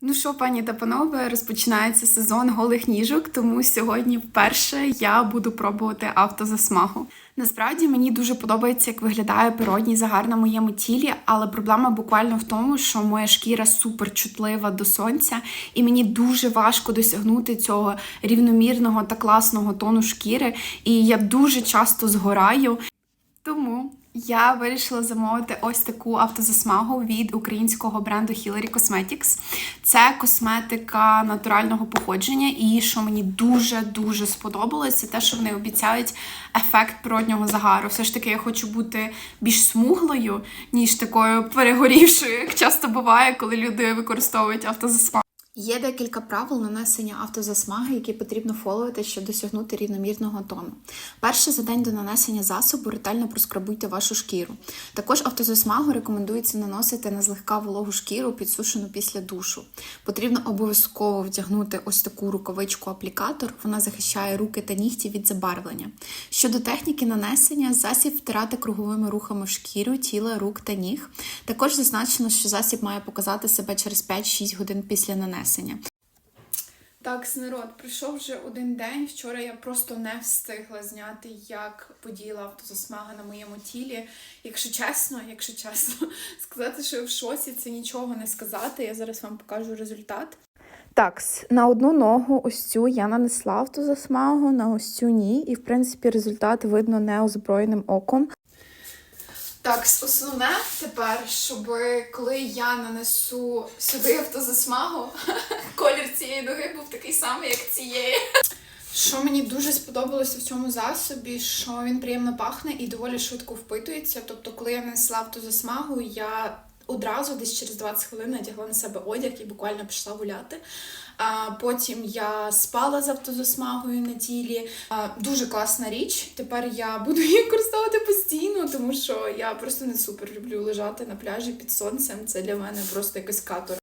Ну що, пані та панове, розпочинається сезон голих ніжок, тому сьогодні вперше я буду пробувати автозасмагу. Насправді мені дуже подобається, як виглядає природній загар на моєму тілі, але проблема буквально в тому, що моя шкіра супер чутлива до сонця, і мені дуже важко досягнути цього рівномірного та класного тону шкіри. І я дуже часто згораю. Тому я вирішила замовити ось таку автозасмагу від українського бренду Hillary Cosmetics. Це косметика натурального походження, і що мені дуже дуже сподобалось, це те, що вони обіцяють ефект природнього загару. Все ж таки, я хочу бути більш смуглою, ніж такою перегорівшою, як часто буває, коли люди використовують автозасмагу. Є декілька правил нанесення автозасмаги, які потрібно фоловити, щоб досягнути рівномірного тону. Перше, за день до нанесення засобу ретельно проскрабуйте вашу шкіру. Також автозасмагу рекомендується наносити на злегка вологу шкіру, підсушену після душу. Потрібно обов'язково вдягнути ось таку рукавичку-аплікатор, вона захищає руки та нігті від забарвлення. Щодо техніки нанесення, засіб втирати круговими рухами шкіру, тіла, рук та ніг. Також зазначено, що засіб має показати себе через 5-6 годин після нанесення. Так, народ, пройшов вже один день. Вчора я просто не встигла зняти, як подіяла автозасмага на моєму тілі. Якщо чесно, якщо чесно, сказати, що я в шоці, це нічого не сказати. Я зараз вам покажу результат. Так, на одну ногу ось цю я нанесла автозасмагу, на ось цю ні. І, в принципі, результат видно неозброєним оком. Так, основне тепер, щоб коли я нанесу сюди автозасмагу, колір цієї ноги був такий самий, як цієї. Що мені дуже сподобалося в цьому засобі, що він приємно пахне і доволі швидко впитується. Тобто, коли я нанесла автозасмагу, я одразу десь через 20 хвилин надягла на себе одяг і буквально пішла гуляти. А потім я спала з автозасмагою на тілі. А, дуже класна річ. Тепер я буду її користувати постійно, тому що я просто не супер люблю лежати на пляжі під сонцем. Це для мене просто якось катор.